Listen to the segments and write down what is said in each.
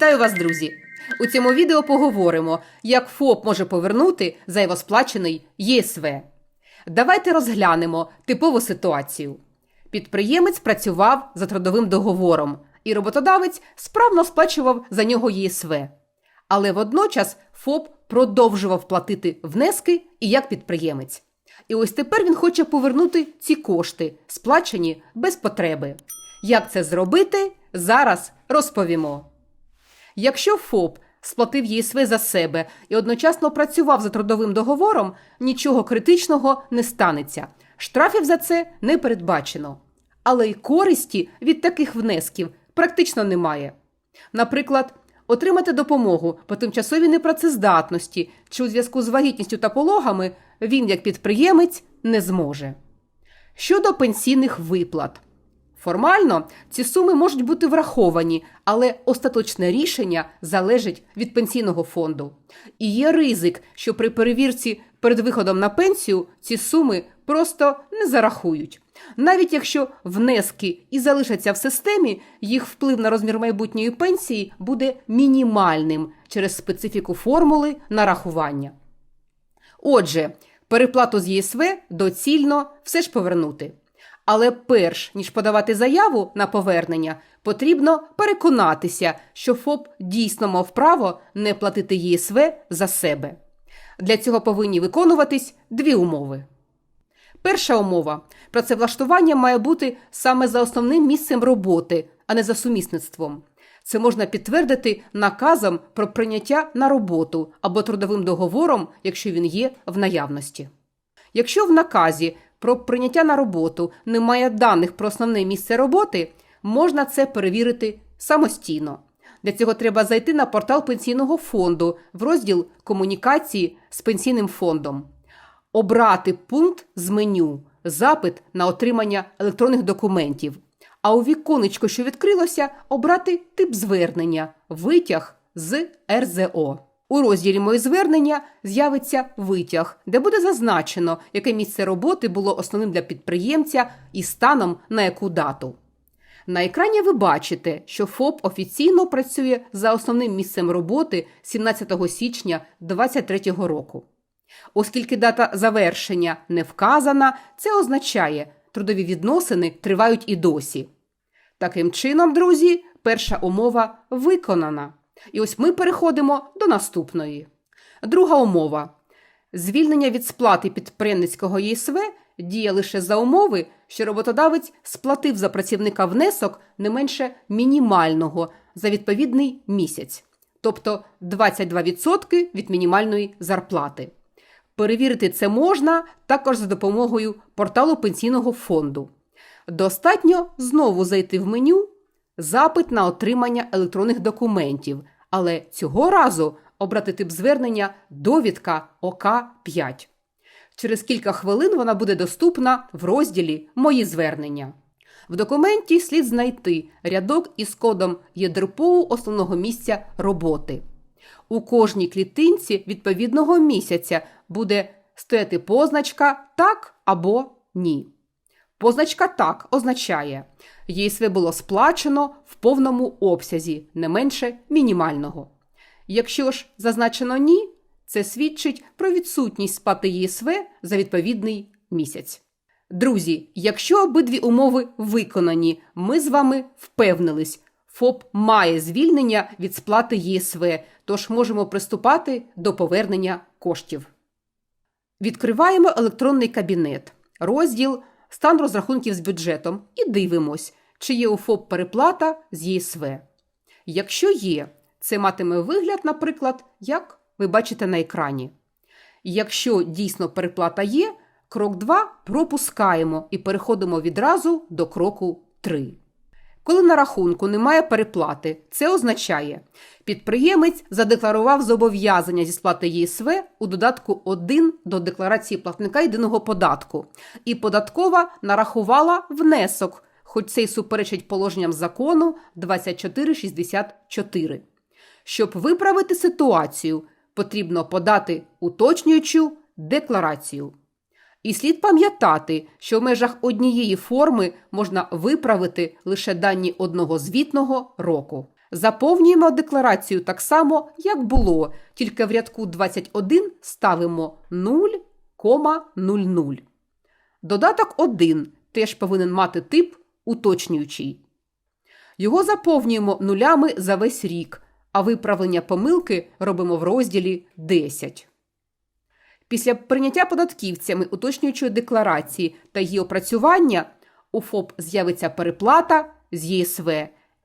Вітаю вас, друзі! У цьому відео поговоримо, як ФОП може повернути зайвосплачений ЄСВ. Давайте розглянемо типову ситуацію. Підприємець працював за трудовим договором, і роботодавець справно сплачував за нього ЄСВ. Але водночас ФОП продовжував платити внески і як підприємець. І ось тепер він хоче повернути ці кошти, сплачені без потреби. Як це зробити, зараз розповімо. Якщо ФОП сплатив ЄСВ за себе і одночасно працював за трудовим договором, нічого критичного не станеться. Штрафів за це не передбачено. Але й користі від таких внесків практично немає. Наприклад, отримати допомогу по тимчасовій непрацездатності чи у зв'язку з вагітністю та пологами він, як підприємець, не зможе. Щодо пенсійних виплат. Формально ці суми можуть бути враховані, але остаточне рішення залежить від пенсійного фонду. І є ризик, що при перевірці перед виходом на пенсію ці суми просто не зарахують. Навіть якщо внески і залишаться в системі, їх вплив на розмір майбутньої пенсії буде мінімальним через специфіку формули нарахування. Отже, переплату з ЄСВ доцільно все ж повернути. Але перш ніж подавати заяву на повернення, потрібно переконатися, що ФОП дійсно мав право не платити ЄСВ за себе. Для цього повинні виконуватись дві умови. Перша умова працевлаштування має бути саме за основним місцем роботи, а не за сумісництвом. Це можна підтвердити наказом про прийняття на роботу або трудовим договором, якщо він є в наявності. Якщо в наказі про прийняття на роботу немає даних про основне місце роботи, можна це перевірити самостійно. Для цього треба зайти на портал пенсійного фонду в розділ комунікації з пенсійним фондом, обрати пункт з меню Запит на отримання електронних документів. А у віконечко, що відкрилося, обрати тип звернення Витяг з РЗО. У розділі Моє звернення з'явиться витяг, де буде зазначено, яке місце роботи було основним для підприємця і станом на яку дату. На екрані ви бачите, що ФОП офіційно працює за основним місцем роботи 17 січня 2023 року. Оскільки дата завершення не вказана, це означає, трудові відносини тривають і досі. Таким чином, друзі, перша умова виконана. І ось ми переходимо до наступної. Друга умова. Звільнення від сплати підприємницького ЄСВ діє лише за умови, що роботодавець сплатив за працівника внесок не менше мінімального за відповідний місяць, тобто 22% від мінімальної зарплати. Перевірити це можна також за допомогою порталу пенсійного фонду. Достатньо знову зайти в меню запит на отримання електронних документів, але цього разу обрати тип звернення довідка ОК5. Через кілька хвилин вона буде доступна в розділі Мої звернення. В документі слід знайти рядок із кодом ЄДРПОУ основного місця роботи. У кожній клітинці відповідного місяця буде стояти позначка так або ні. Позначка так означає, ЄСВ було сплачено в повному обсязі, не менше мінімального. Якщо ж зазначено ні, це свідчить про відсутність сплати ЄСВ за відповідний місяць. Друзі, якщо обидві умови виконані, ми з вами впевнились, ФОП має звільнення від сплати ЄСВ, тож можемо приступати до повернення коштів. Відкриваємо електронний кабінет, розділ Стан розрахунків з бюджетом і дивимось, чи є у ФОП переплата з ЄСВ. Якщо є, це матиме вигляд, наприклад, як ви бачите на екрані. Якщо дійсно переплата є, крок 2 пропускаємо і переходимо відразу до кроку 3. Коли на рахунку немає переплати, це означає, підприємець задекларував зобов'язання зі сплати ЄСВ у додатку 1 до декларації платника єдиного податку, і податкова нарахувала внесок, хоч це й суперечить положенням закону 2464. Щоб виправити ситуацію, потрібно подати уточнюючу декларацію. І слід пам'ятати, що в межах однієї форми можна виправити лише дані одного звітного року. Заповнюємо декларацію так само, як було, тільки в рядку 21 ставимо 0,00. Додаток 1 теж повинен мати тип уточнюючий. Його заповнюємо нулями за весь рік, а виправлення помилки робимо в розділі 10. Після прийняття податківцями уточнюючої декларації та її опрацювання у ФОП з'явиться переплата з ЄСВ,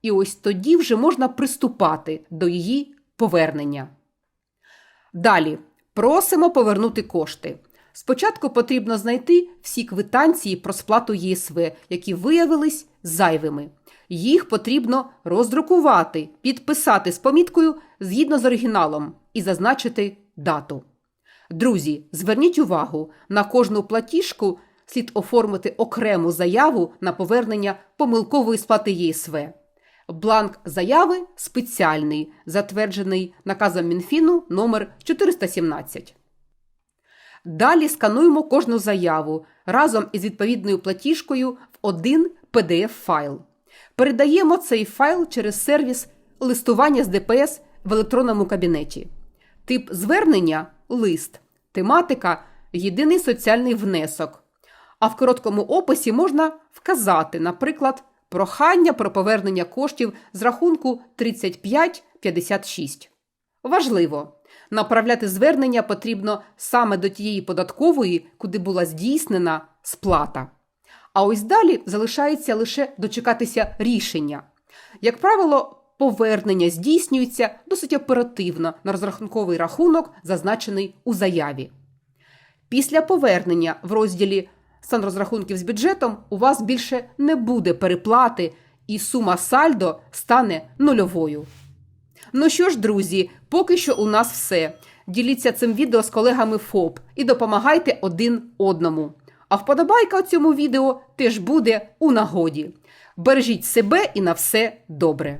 і ось тоді вже можна приступати до її повернення. Далі просимо повернути кошти. Спочатку потрібно знайти всі квитанції про сплату ЄСВ, які виявились зайвими. Їх потрібно роздрукувати, підписати з поміткою згідно з оригіналом і зазначити дату. Друзі, зверніть увагу, на кожну платіжку слід оформити окрему заяву на повернення помилкової сплати ЄСВ. Бланк заяви спеціальний, затверджений наказом Мінфіну номер 417. Далі скануємо кожну заяву разом із відповідною платіжкою в один PDF-файл. Передаємо цей файл через сервіс листування з ДПС в електронному кабінеті. Тип звернення лист, тематика єдиний соціальний внесок. А в короткому описі можна вказати, наприклад, прохання про повернення коштів з рахунку 3556. Важливо, направляти звернення потрібно саме до тієї податкової, куди була здійснена сплата. А ось далі залишається лише дочекатися рішення. Як правило, повернення здійснюється досить оперативно на розрахунковий рахунок, зазначений у заяві. Після повернення в розділі стан розрахунків з бюджетом у вас більше не буде переплати, і сума сальдо стане нульовою. Ну що ж, друзі, поки що у нас все. Діліться цим відео з колегами ФОП і допомагайте один одному. А вподобайка у цьому відео теж буде у нагоді. Бережіть себе і на все добре.